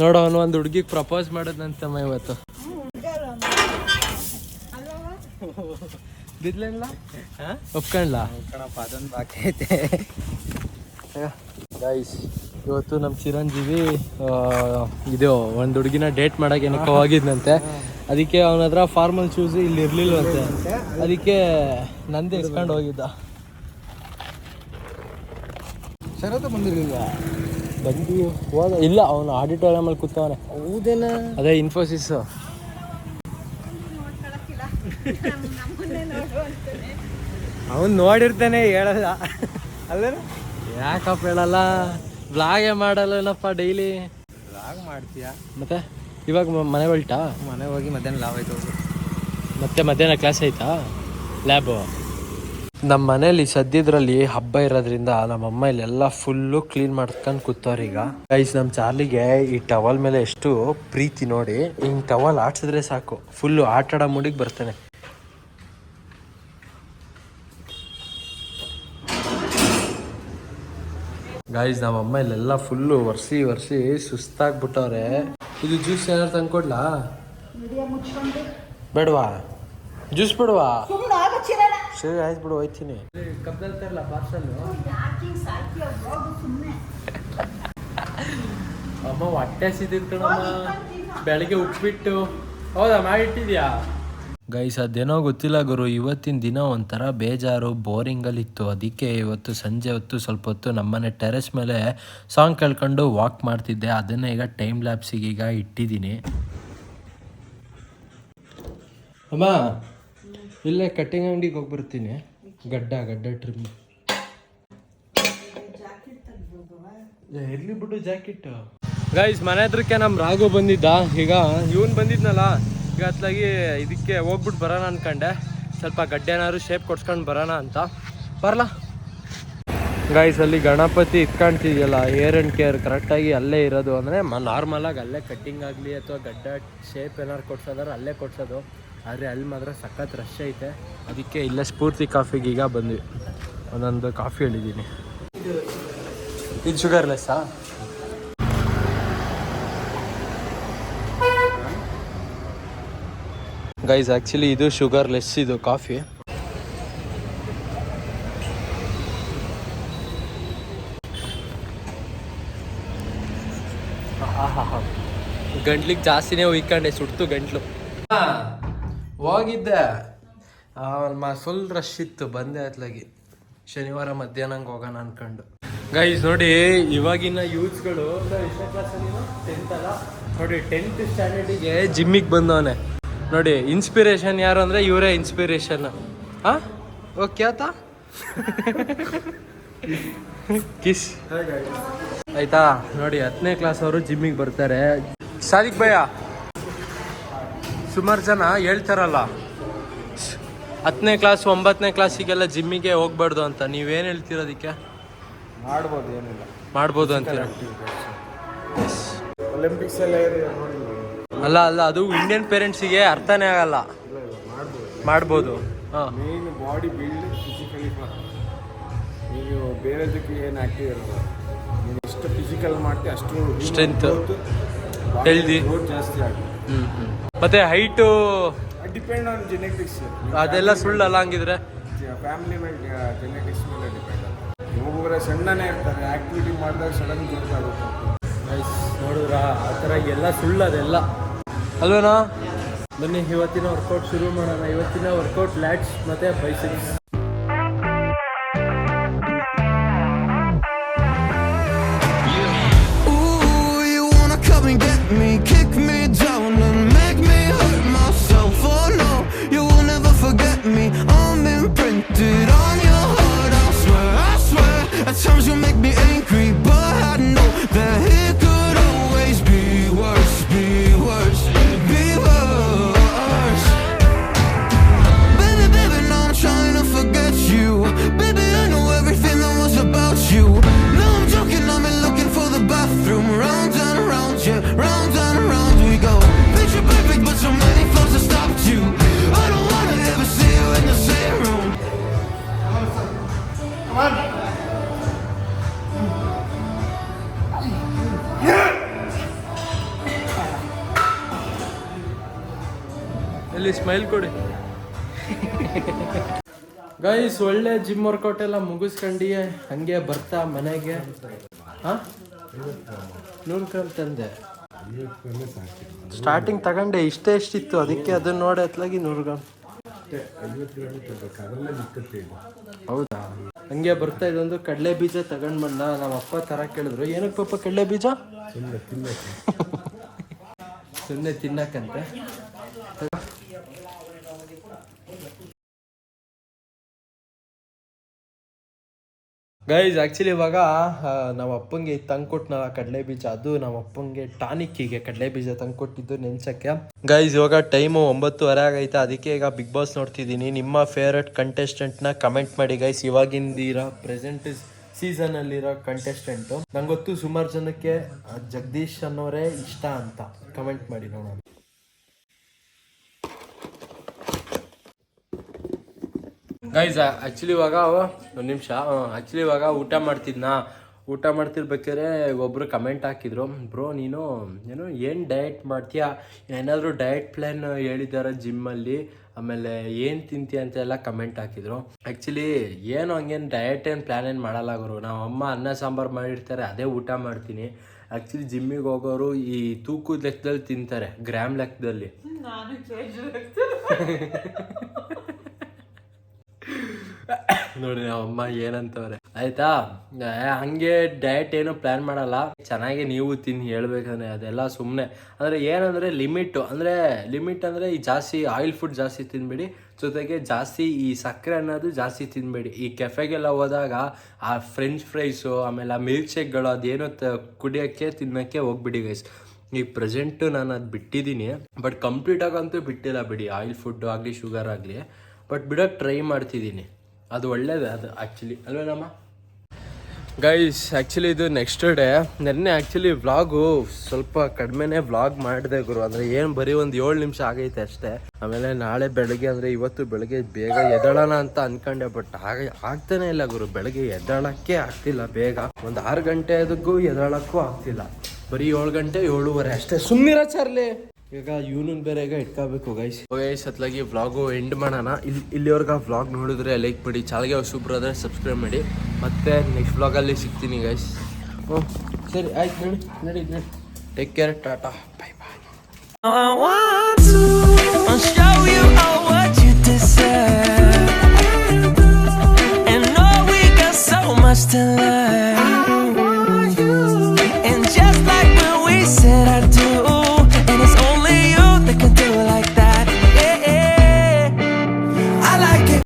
ನೋಡು, ಅವನು ಒಂದು ಹುಡುಗಿಗೆ ಪ್ರಪೋಸ್ ಮಾಡೋದಂತಮ್ಮ ಇವತ್ತು. ಒಪ್ಕೊಂಡ್ಲಾ ಅದೊಂದು ಬಾಕಿ ಐತೆ ಗೈಸ್ ಇವತ್ತು ನಮ್ಮ ಚಿರಂಜೀವಿ ಇದು, ಒಂದು ಹುಡುಗಿನ ಡೇಟ್ ಮಾಡಕ್ಕೆ ಏನಕ್ಕೆ ಹೋಗಿದ್ನಂತೆ. ಅದಕ್ಕೆ ಅವನ ಹತ್ರ ಫಾರ್ಮಲ್ ಶೂಸ್ ಇಲ್ಲಿ ಇರ್ಲಿಲ್ವಂತೆ ಅದಕ್ಕೆ ನಂದು ಇಸ್ಕೊಂಡು ಹೋಗಿದ್ದ. ಶರತ್ ಬಂದಿರಲಿಲ್ಲ. ಬಂದು ಹೋದ ಇಲ್ಲ ಅವನು ಆಡಿಟೋರಿಯಮಲ್ಲಿ ಕೂತವನೆ. ಹೌದೇನ? ಅದೇ ಇನ್ಫೋಸಿಸ್ ಅವನು ನೋಡಿರ್ತಾನೆ ಹೇಳಲ್ಲ. ಅಲ್ಲ ಯಾಕಪ್ಪ ಹೇಳಲ್ಲ? ಬ್ಲಾಗೇ ಮಾಡಲ್ಲಪ್ಪ ಡೈಲಿ ಬ್ಲಾಗ್ ಮಾಡ್ತೀಯಾ? ಮತ್ತೆ? ಇವಾಗ ಮನೆ ಹೊಲ್ಟಾ ಮನೆ ಹೋಗಿ ಮಧ್ಯಾಹ್ನ ಲಾಭ ಆಯ್ತು. ಮತ್ತೆ ಮಧ್ಯಾಹ್ನ ಕ್ಲಾಸ್ ಆಯ್ತಾ? ಲ್ಯಾಬು ನಮ್ಮ ಮನೇಲಿ ಸದ್ಯದ್ರಲ್ಲಿ ಹಬ್ಬ ಇರೋದ್ರಿಂದ ನಮ್ಮ ಅಮ್ಮ ಇಲ್ಲೆಲ್ಲ ಫುಲ್ಲು ಕ್ಲೀನ್ ಮಾಡ್ಕೊಂಡು ಕೂತವ್ರೀಗ ಈಗ. ಗೈಸ್ ನಮ್ಮ ಚಾರ್ಲಿಗೆ ಈ ಟವಲ್ ಮೇಲೆ ಎಷ್ಟು ಪ್ರೀತಿ ನೋಡಿ ಹಿಂಗ್ ಟವಲ್ ಆಡ್ಸಿದ್ರೆ ಸಾಕು. ಫುಲ್ಲು ಆಟ ಆಡೋ ಮುಡಿಗೆ ಬರ್ತಾನೆ. ಗೈಸ್ ನಮ್ಮ ಅಮ್ಮ ಇಲ್ಲೆಲ್ಲ ಫುಲ್ಲು ಒರೆಸಿ ಒರೆಸಿ ಸುಸ್ತಾಗ್ಬಿಟ್ಟವ್ರೆ. ಇದು ಜ್ಯೂಸ್ ಏನಾರು ತಂದ್ಕೊಡ್ಲಾ? ಬೇಡವಾ? ಜ್ಯೂಸ್ ಬಿಡುವಾ? ಸರಿ ಆಯ್ತು ಬಿಡು ಹೋಯ್ತೀನಿ. ಕಬ್ಬಲ್ತಾರಲ್ಲ ಪಾರ್ಸಲ್ ಅಮ್ಮ ಹೊಟ್ಟೆ ಸಿದ್ದಿರ್ಕಣಮ್ಮ ಬೆಳಗ್ಗೆ ಉಪ್ಪಿಟ್ಟು. ಹೌದಾ ಮಾಡಿಟ್ಟಿದ್ಯಾ ಗೈಸ್ ಅದೇನೋ ಗೊತ್ತಿಲ್ಲ ಗುರು ಇವತ್ತಿನ ದಿನ ಒಂಥರ ಬೇಜಾರು ಬೋರಿಂಗಲ್ಲಿ ಇತ್ತು ಅದಕ್ಕೆ ಇವತ್ತು ಸಂಜೆ ಹೊತ್ತು ಸ್ವಲ್ಪ ಹೊತ್ತು ನಮ್ಮನೆ ಟೆರೆಸ್ ಮೇಲೆ ಸಾಂಗ್ ಕೇಳ್ಕೊಂಡು ವಾಕ್ ಮಾಡ್ತಿದ್ದೆ. ಅದನ್ನೇ ಈಗ ಟೈಮ್ ಲ್ಯಾಬ್ಸಿಗೆ ಈಗ ಇಟ್ಟಿದ್ದೀನಿ. ಅಮ್ಮ ಇಲ್ಲೇ ಕಟ್ಟಿಂಗ್ ಅಂಗಡಿಗೆ ಹೋಗಿ ಬರ್ತೀನಿ ಗಡ್ಡ ಗಡ್ಡ ಟ್ರಿಮ್ ಇರ್ಲಿ ಬಿಡು ಜಾಕೆಟ್ ಗೈಸ್ ಮನೆ ಹತ್ರಕ್ಕೆ ನಮ್ಮ ರಾಘು ಬಂದಿದ್ದ. ಈಗ ಇವನ್ ಬಂದಿದ್ನಲ್ಲ, ಈಗ ಅತ್ಲಾಗಿ ಇದಕ್ಕೆ ಹೋಗ್ಬಿಟ್ಟು ಬರೋಣ ಅನ್ಕಂಡೆ. ಸ್ವಲ್ಪ ಗಡ್ಡೆ ಏನಾದ್ರು ಶೇಪ್ ಕೊಡ್ಸ್ಕೊಂಡು ಬರೋಣ ಅಂತ. ಬರಲಾ? ಗೈಸ್ ಅಲ್ಲಿ ಗಣಪತಿ ಇಟ್ಕಾಣ್ತಿದ್ಯಲ್ಲ ಏರ್ ಆ್ಯಂಡ್ ಕೇರ್ ಕರೆಕ್ಟಾಗಿ ಅಲ್ಲೇ ಇರೋದು. ಅಂದರೆ ನಾರ್ಮಲಾಗಿ ಅಲ್ಲೇ ಕಟ್ಟಿಂಗ್ ಆಗಲಿ ಅಥವಾ ಗಡ್ಡ ಶೇಪ್ ಏನಾರು ಕೊಡ್ಸೋದಾದ್ರೆ ಅಲ್ಲೇ ಕೊಡ್ಸೋದು. ಆದರೆ ಅಲ್ಲಿ ಮಾತ್ರ ಸಖತ್ ರಶ್ ಐತೆ. ಅದಕ್ಕೆ ಇಲ್ಲ ಸ್ಫೂರ್ತಿ ಕಾಫಿಗೆ ಈಗ ಬಂದ್ವಿ. ಒಂದೊಂದು ಕಾಫಿ ಹೇಳಿದ್ದೀನಿ. ಇದು ಶುಗರ್ಲೆಸ್ಸಾ ಗೈಸ್ ಆ್ಯಕ್ಚುಲಿ ಇದು ಶುಗರ್ಲೆಸ್ ಇದು ಕಾಫಿ ಗಂಟ್ಲಿಗೆ ಜಾಸ್ತಿನೇ ಉಯ್ಕೊಂಡೆ ಸುಡ್ತು ಗಂಟ್ಲು. ಹೋಗಿದ್ದೆ. ಫುಲ್ ರಶ್ ಇತ್ತು. ಬಂದೆ ಅತ್ಲಾಗಿ. ಶನಿವಾರ ಮಧ್ಯಾಹ್ನ ಹೋಗೋಣ ಅನ್ಕೊಂಡು. ಗೈಸ್ ನೋಡಿ ಇವಾಗಿನ ಯೂತ್ಸ್ಗಳು ಟೆಂತ್ ಅಲ್ಲ ನೋಡಿ ಟೆಂತ್ ಸ್ಟ್ಯಾಂಡರ್ಡಿಗೆ ಜಿಮ್ಮಿಗೆ ಬಂದವನೆ. ನೋಡಿ ಇನ್ಸ್ಪಿರೇಷನ್ ಯಾರು ಅಂದರೆ ಇವರೇ ಇನ್ಸ್ಪಿರೇಷನ್ ಹಾಂ ಓಕೆ ಆತಾ ಕಿಸ್ ಆಯ್ತಾ? ನೋಡಿ ಹತ್ತನೇ ಕ್ಲಾಸ್ ಅವರು ಜಿಮ್ಮಿಗೆ ಬರ್ತಾರೆ. ಸಾದಿಕ್ ಭಯ್ಯ. ಸುಮಾರು ಜನ ಹೇಳ್ತಾರಲ್ಲ ಹತ್ತನೇ ಕ್ಲಾಸ್ ಒಂಬತ್ತನೇ ಕ್ಲಾಸಿಗೆಲ್ಲ ಜಿಮ್ಮಿಗೆ ಹೋಗ್ಬಾರ್ದು ಅಂತ. ನೀವೇನು ಹೇಳ್ತೀರ ಅದಕ್ಕೆ? ಮಾಡ್ಬೋದು ಏನಿಲ್ಲ. ಮಾಡ್ಬೋದು ಅಂತ ಒಲಿಂಪಿಕ್ಸ್ ಎಲ್ಲ ಅಲ್ಲ ಅಲ್ಲ ಅದು ಇಂಡಿಯನ್ ಪೇರೆಂಟ್ಸಿಗೆ ಅರ್ಥನೇ ಆಗಲ್ಲ. ಮಾಡ್ಬೋದು. ಹಾಂ. ಮೇನ್ ಬಾಡಿ ಬಿಲ್ಡ್ ಫಿಸಿಕಲಿ ನೀವು ಬೇರೆದಕ್ಕೆ ಏನು ಆಕ್ಟಿವ್ ಇರಲ್ಲ ನೀವು ಎಷ್ಟು ಫಿಸಿಕಲ್ ಮಾಡ್ತೀವಿ ಅಷ್ಟು ಸ್ಟ್ರೆಂತ್ ಹೆಲ್ದಿ ಜಾಸ್ತಿ ಆಗುತ್ತೆ. ಹ್ಞೂ ಹ್ಞೂ ಮತ್ತು ಹೈಟು ಡಿಪೆಂಡ್ ಆನ್ ಜೆನೆಟಿಕ್ಸ್ ಅದೆಲ್ಲ ಸುಳ್ಳಲ್ಲ ಹಂಗಿದ್ರೆ? ಫ್ಯಾಮಿಲಿ ಮೇಲೆ ಜೆನೆಟಿಕ್ಸ್ ಮೇಲೆ ಡಿಪೆಂಡ್ ಒಬ್ಬೊಬ್ಬರ ಸಣ್ಣನೇ ಇರ್ತಾರೆ ಆಕ್ಟಿವಿಟಿ ಮಾಡಿದಾಗ ಸಡನ್ ಗೊತ್ತಾಗುತ್ತೆ ಆಗುತ್ತೆ. ನೋಡಿದ್ರ? ಆ ಥರ ಎಲ್ಲ ಸುಳ್ಳು ಅದೆಲ್ಲ. ಅಲ್ವೇನಾ? ಬನ್ನಿ ಇವತ್ತಿನ ವರ್ಕೌಟ್ ಶುರು ಮಾಡೋಣ. ಇವತ್ತಿನ ವರ್ಕೌಟ್ ಲ್ಯಾಟ್ಸ್ ಮತ್ತು ಬೈಸಿಪ್ಸ್ ಇಲ್ಲಿ ಸ್ಮೈಲ್ ಕೊಡಿ. ಗೈಸ್ ಒಳ್ಳೆ ಜಿಮ್ ವರ್ಕೌಟ್ ಎಲ್ಲ ಮುಗಿಸ್ಕೊಂಡಿ ಹಂಗೆ ಬರ್ತಾ ಮನೆಗೆ. ಹಾಂ? ನೂರು ಗ್ರಾಮ್ ತಂದೆ ಸ್ಟಾರ್ಟಿಂಗ್ ತಗೊಂಡೆ ಇಷ್ಟೇ ಇಷ್ಟಿತ್ತು ಅದಕ್ಕೆ ಅದನ್ನ ನೋಡಿ ಅತ್ಲಾಗಿ ನೂರು ಗ್ರಾಮ್ ಹೌದಾ? ಹಂಗೆ ಬರ್ತಾ ಇದೊಂದು ಕಡಲೆ ಬೀಜ ತಗೊಂಡ್ ಬಂದ. ನಮ್ಮ ಅಪ್ಪ ತರ ಕೇಳಿದ್ರು. ಏನಕ್ಕೆ ಪಾಪ ಕಡಲೆ ಬೀಜ? ಸುಮ್ಮನೆ ತಿನ್ನಕ್ಕಂತೆ. ಗೈಸ್ ಆ್ಯಕ್ಚುಲಿ ಇವಾಗ ನಮ್ಮ ಅಪ್ಪಂಗೆ ತಂಗ್ ಕೊಟ್ನಲ್ಲ ಕಡಲೆ ಬೀಜ. ಅದು ನಮ್ಮ ಅಪ್ಪಂಗೆ ಟಾನಿಕ್ಕಿಗೆ ಕಡಲೆ ಬೀಜ ತಂಗ್ ಕೊಟ್ಟಿದ್ದು ನೆನ್ಸಕ್ಕೆ. ಗೈಸ್ ಇವಾಗ ಟೈಮು ಒಂಬತ್ತುವರೆ ಆಗೈತೆ. ಅದಕ್ಕೆ ಈಗ ಬಿಗ್ ಬಾಸ್ ನೋಡ್ತಿದ್ದೀನಿ. ನಿಮ್ಮ ಫೇವ್ರೆಟ್ ಕಂಟೆಸ್ಟೆಂಟ್ನ ಕಮೆಂಟ್ ಮಾಡಿ ಗೈಸ್ ಇವಾಗಿಂದಿರೋ ಪ್ರೆಸೆಂಟ್ ಸೀಸನಲ್ಲಿರೋ ಕಂಟೆಸ್ಟೆಂಟು ನಂಗೊತ್ತು ಗೊತ್ತು ಸುಮಾರು ಜನಕ್ಕೆ ಜಗದೀಶ್ ಅನ್ನೋರೇ ಇಷ್ಟ ಅಂತ. ಕಮೆಂಟ್ ಮಾಡಿ ನೋಡೋಣ. ಗೈಸ್ ಆ್ಯಕ್ಚುಲಿ ಇವಾಗ ಒಂದು ನಿಮಿಷ ಆ್ಯಕ್ಚುಲಿ ಇವಾಗ ಊಟ ಮಾಡ್ತಿದ್ನಾ. ಊಟ ಮಾಡ್ತಿರ್ಬೇಕಾದ್ರೆ ಒಬ್ಬರು ಕಮೆಂಟ್ ಹಾಕಿದ್ರು. ಬ್ರೋ ನೀನು ಏನು ಏನು ಡಯಟ್ ಮಾಡ್ತೀಯಾ? ಏನಾದರೂ ಡಯಟ್ ಪ್ಲ್ಯಾನ್ ಹೇಳಿದ್ದಾರೆ ಜಿಮ್ಮಲ್ಲಿ ಆಮೇಲೆ ಏನು ತಿಂತೀಯ? ಅಂತ ಎಲ್ಲ ಕಮೆಂಟ್ ಹಾಕಿದ್ರು. ಆ್ಯಕ್ಚುಲಿ ಏನು ಹಂಗೇನು ಡಯಟ್ ಏನು ಪ್ಲ್ಯಾನ್ ಏನು ಮಾಡಲ್ಲ ಗುರು. ನಾವು ಅಮ್ಮ ಅನ್ನ ಸಾಂಬಾರು ಮಾಡಿರ್ತಾರೆ ಅದೇ ಊಟ ಮಾಡ್ತೀನಿ. ಆ್ಯಕ್ಚುಲಿ ಜಿಮ್ಮಿಗೆ ಹೋಗೋರು ಈ ತೂಕದ ಲೆಕ್ಕದಲ್ಲಿ ತಿಂತಾರೆ ಗ್ರಾಮ್ ಲೆಕ್ಕದಲ್ಲಿ. ನೋಡಿ ಅಮ್ಮ ಏನಂತವ್ರೆ. ಆಯ್ತಾ? ಹಂಗೆ ಡಯಟ್ ಏನು ಪ್ಲಾನ್ ಮಾಡಲ್ಲ. ಚೆನ್ನಾಗಿ ನೀವು ತಿನ್ನಿ ಹೇಳ್ಬೇಕಂದ್ರೆ ಅದೆಲ್ಲ ಸುಮ್ಮನೆ ಅಂದರೆ ಏನಂದರೆ ಲಿಮಿಟ್ ಅಂದರೆ ಲಿಮಿಟ್ ಅಂದರೆ ಈ ಜಾಸ್ತಿ ಆಯಿಲ್ ಫುಡ್ ಜಾಸ್ತಿ ತಿನ್ಬೇಡಿ. ಜೊತೆಗೆ ಜಾಸ್ತಿ ಈ ಸಕ್ಕರೆ ಅನ್ನೋದು ಜಾಸ್ತಿ ತಿನ್ಬೇಡಿ. ಈ ಕೆಫೆಗೆಲ್ಲ ಹೋದಾಗ ಆ ಫ್ರೆಂಚ್ ಫ್ರೈಸು ಆಮೇಲೆ ಆ ಮಿಲ್ಕ್ ಶೇಕ್ಗಳು ಅದೇನೋ ಕುಡಿಯೋಕ್ಕೆ, ತಿನ್ನೋಕ್ಕೆ ಹೋಗ್ಬಿಡಿ ಗೈಸ್ ಈ ಪ್ರೆಸೆಂಟು ನಾನು ಅದು ಬಿಟ್ಟಿದ್ದೀನಿ ಬಟ್ ಕಂಪ್ಲೀಟಾಗಂತೂ ಬಿಟ್ಟಿಲ್ಲ ಬಿಡಿ. ಆಯಿಲ್ ಫುಡ್ಡು ಆಗಲಿ ಶುಗರ್ ಆಗಲಿ. ಬಟ್ ಬಿಡೋಕ್ಕೆ ಟ್ರೈ ಮಾಡ್ತಿದ್ದೀನಿ ಅದು ಒಳ್ಳೇದೇ, ಅದು ಆ್ಯಕ್ಚುಲಿ ಅಲ್ವೇನಮ್ಮ ಗೈಸ್ ಆ್ಯಕ್ಚುಲಿ ಇದು ನೆಕ್ಸ್ಟ್ ಡೇ ನೆನ್ನೆ ಆ್ಯಕ್ಚುಲಿ ವ್ಲಾಗು ಸ್ವಲ್ಪ ಕಡಿಮೆನೇ ವ್ಲಾಗ್ ಮಾಡಿದೆ ಗುರು. ಅಂದರೆ ಏನು ಬರೀ ಒಂದು ಏಳು ನಿಮಿಷ ಆಗೈತೆ ಅಷ್ಟೇ. ಆಮೇಲೆ ನಾಳೆ ಬೆಳಗ್ಗೆ ಅಂದರೆ ಇವತ್ತು ಬೆಳಗ್ಗೆ ಬೇಗ ಎದಳೋಣ ಅಂತ ಅನ್ಕೊಂಡೆ ಬಟ್ ಆಗ ಆಗ್ತಾನೆ ಇಲ್ಲ ಗುರು. ಬೆಳಗ್ಗೆ ಎದ್ದಾಳಕ್ಕೆ ಆಗ್ತಿಲ್ಲ ಬೇಗ. ಒಂದು ಆರು ಗಂಟೆದಕ್ಕೂ ಎದಳಕ್ಕೂ ಆಗ್ತಿಲ್ಲ. ಬರೀ ಏಳು ಗಂಟೆ ಏಳುವರೆ ಅಷ್ಟೇ. ಸುಮ್ಮನಿರ ಚಾರ್ಲಿ. ಈಗ ಇವನನ್ ಬೇರೆ ಈಗ ಇಟ್ಕೋಬೇಕು ಗೈಸ್ ಗೈಸ್ ಅತ್ಲಾಗಿ ವ್ಲಾಗು ಎಂಡ್ ಮಾಡೋಣ. ಇಲ್ಲಿ ಇಲ್ಲಿವರೆಗೆ ವ್ಲಾಗ್ ನೋಡಿದ್ರೆ ಲೈಕ್ ಮಾಡಿ ಚಾಲ್ಗೆ ಸೂಪರ್ ಆದರೆ ಸಬ್ಸ್ಕ್ರೈಬ್ ಮಾಡಿ. ಮತ್ತೆ ನೆಕ್ಸ್ಟ್ ವ್ಲಾಗಲ್ಲಿ ಸಿಗ್ತೀನಿ ಗೈಸ್ ಓ ಸರಿ ಆಯ್ತು ನೋಡಿ ನಡಿ ನಡಿ. Take care tata. Bye bye